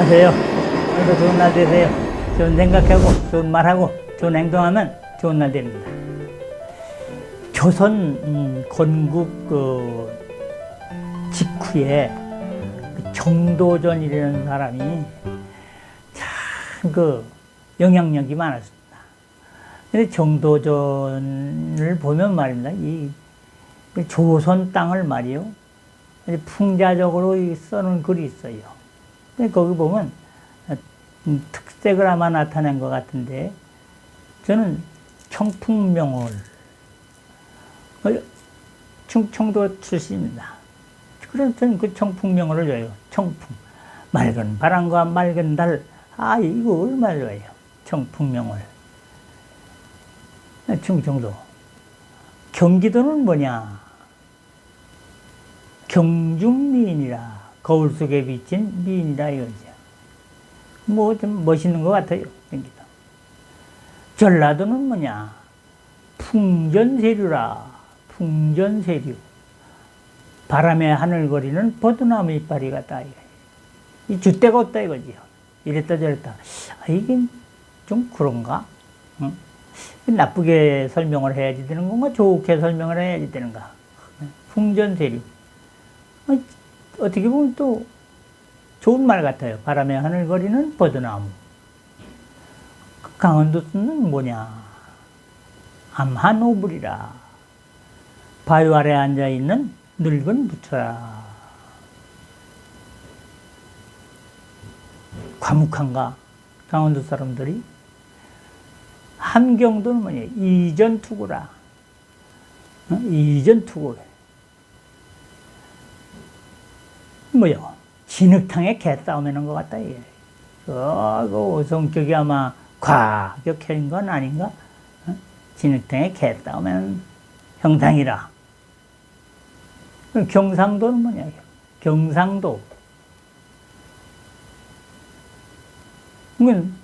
안녕하세요. 오늘도 좋은 날 되세요. 좋은 생각하고, 좋은 말하고, 좋은 행동하면 좋은 날 됩니다. 조선 음, 건국 그 직후에 그 정도전이라는 사람이 참 그 영향력이 많았습니다. 근데 정도전을 보면 말입니다. 이 조선 땅을 말이요. 풍자적으로 이 써놓은 글이 있어요. 거기 보면 음, 특색을 아마 나타낸 것 같은데 저는 청풍명월 어, 충청도 출신입니다. 그래서 저는 그 청풍명월을 좋아해요. 청풍. 맑은 바람과 맑은 달. 아, 이거 얼마나 좋아해요. 청풍명월. 충청도. 경기도는 뭐냐? 경중미인이라 거울 속에 비친 미인이라 이거죠. 뭐 좀 멋있는 것 같아요. 경기도. 전라도는 뭐냐? 풍전세류라 풍전세류. 바람에 하늘거리는 버드나무 이파리 같다. 이 주대가 없다 이거지요. 이랬다 저랬다. 아, 이게 좀 그런가? 응? 나쁘게 설명을 해야지 되는 건가? 좋게 설명을 해야지 되는가? 풍전세류. 어떻게 보면 또 좋은 말 같아요. 바람에 하늘거리는 버드나무. 강원도는 뭐냐? 암한오불이라. 바위 아래 앉아있는 늙은 부처라. 과묵한가? 강원도 사람들이. 함경도는 뭐냐? 이전투구라. 어? 이전투구. 뭐요? 진흙탕에 개 싸우는 것 같다. 어, 그 성격이 아마 과격한 건 아닌가? 어? 진흙탕에 개 싸우면 형상이라. 그럼 경상도는 뭐냐? 경상도. 이건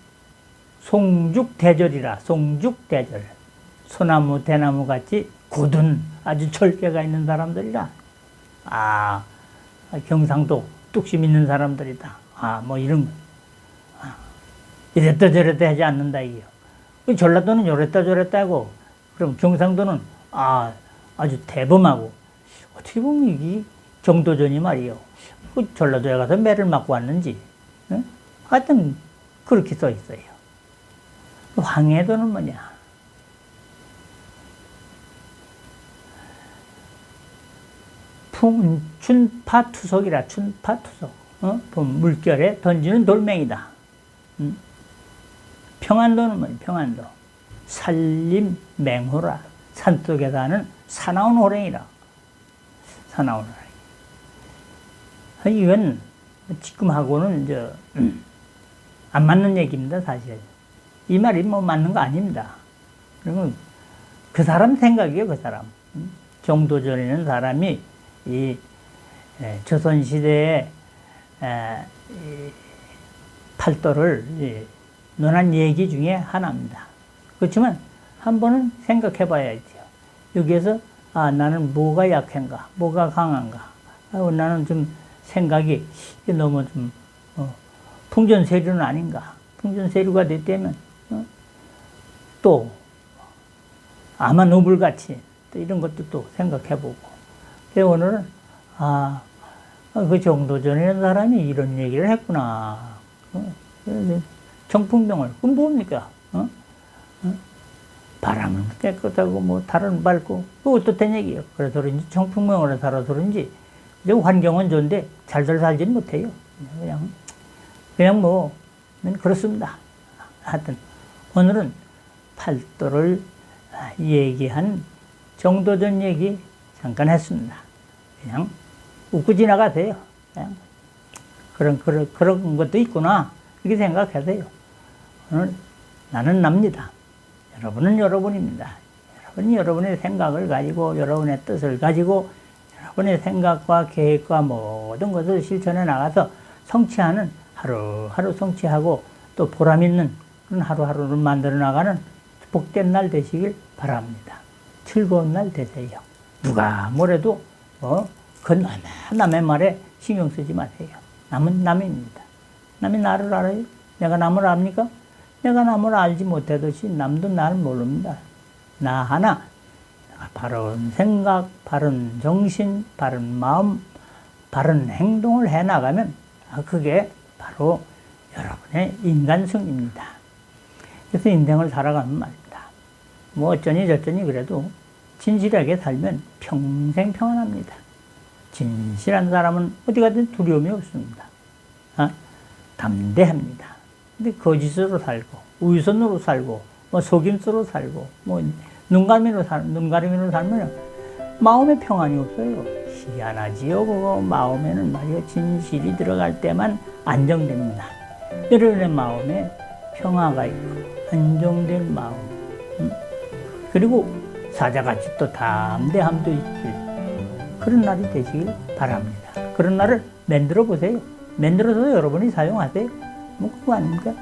송죽대절이라, 송죽대절. 소나무, 대나무 같이 굳은 아주 철개가 있는 사람들이라. 아, 경상도 뚝심 있는 사람들이다. 아, 뭐 이런 거. 아, 이랬다 저랬다 하지 않는다, 이게요. 전라도는 요랬다 저랬다 하고, 그럼 경상도는 아, 아주 대범하고, 어떻게 보면 이게 정도전이 말이요. 그 전라도에 가서 매를 맞고 왔는지, 네? 하여튼 그렇게 써 있어요. 황해도는 뭐냐? 풍, 춘파투석이라, 춘파투석. 어? 물결에 던지는 돌멩이다. 음? 평안도는 뭐냐, 평안도. 산림 맹호라. 산속에 사는 사나운 호랭이라. 사나운 호랭이. 이건 지금하고는 이제, 안 맞는 얘기입니다, 사실. 이 말이 뭐 맞는 거 아닙니다. 그러면 그 사람 생각이에요, 그 사람. 정도전이는 사람이 이 조선시대의 팔도를 논한 얘기 중에 하나입니다. 그렇지만 한 번은 생각해 봐야죠. 여기에서 아, 나는 뭐가 약한가, 뭐가 강한가. 아, 나는 좀 생각이 너무 좀 어, 풍전세류는 아닌가. 풍전세류가 됐다면 어? 또 아마 노블같이 또 이런 것도 또 생각해 보고 오늘은 아, 그 정도 전에 사람이 이런 얘기를 했구나. 어? 청풍병을 그건 뭡니까? 어? 어? 바람은 깨끗하고 뭐 달은 밝고 그 어떻단 얘기예요. 그래서 그런지 청풍명을 살아서 그런지 환경은 좋은데 잘잘 살진 못해요. 그냥 그냥 뭐 그렇습니다. 하여튼 오늘은 팔도를 얘기한 정도전 얘기 잠깐 했습니다. 그냥 웃고 지나가세요. 그냥 그런, 그런, 그런 것도 있구나. 이렇게 생각하세요. 오늘 나는 납니다. 여러분은 여러분입니다. 여러분이 여러분의 생각을 가지고, 여러분의 뜻을 가지고, 여러분의 생각과 계획과 모든 것을 실천해 나가서 성취하는 하루하루 성취하고 또 보람 있는 그런 하루하루를 만들어 나가는 복된 날 되시길 바랍니다. 즐거운 날 되세요. 누가 뭐래도 뭐, 그 남의 말에 신경 쓰지 마세요. 남은 남입니다. 남이 나를 알아요? 내가 남을 압니까? 내가 남을 알지 못하듯이 남도 나를 모릅니다. 나 하나, 바른 생각, 바른 정신, 바른 마음, 바른 행동을 해 나가면 아, 그게 바로 여러분의 인간성입니다. 그래서 인생을 살아가는 말입니다. 뭐 어쩌니 저쩌니 그래도 진실하게 살면 평생 평안합니다. 진실한 사람은 어디 가든 두려움이 없습니다. 아, 담대합니다. 근데 거짓으로 살고 우유선으로 살고 뭐 속임수로 살고 뭐 눈가림으로 살 눈가림으로 살면 마음에 평안이 없어요. 희한하지요. 그거 마음에는 말이요 진실이 들어갈 때만 안정됩니다. 여러분의 마음에 평화가 있고 안정된 마음 음? 그리고 사자같이 또 담대함도 있길 그런 날이 되시길 바랍니다. 그런 날을 만들어 보세요. 만들어서 여러분이 사용하세요. 뭐 그거 아닙니까?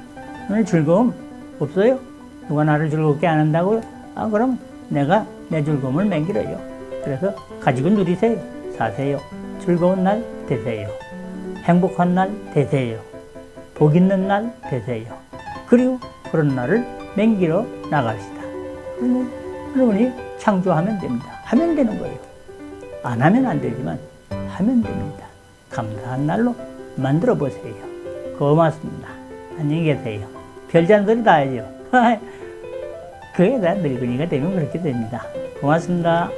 오늘 즐거움 없어요? 누가 나를 즐겁게 안 한다고요? 아 그럼 내가 내 즐거움을 만들어요. 그래서 가지고 누리세요. 사세요. 즐거운 날 되세요. 행복한 날 되세요. 복 있는 날 되세요. 그리고 그런 날을 맹기러 나갑시다. 여러분이 창조하면 됩니다. 하면 되는 거예요. 안 하면 안 되지만 하면 됩니다. 감사한 날로 만들어 보세요. 고맙습니다. 안녕히 계세요. 별잔소리 다 해요. 그게 다 늙은이가 되면 그렇게 됩니다. 고맙습니다.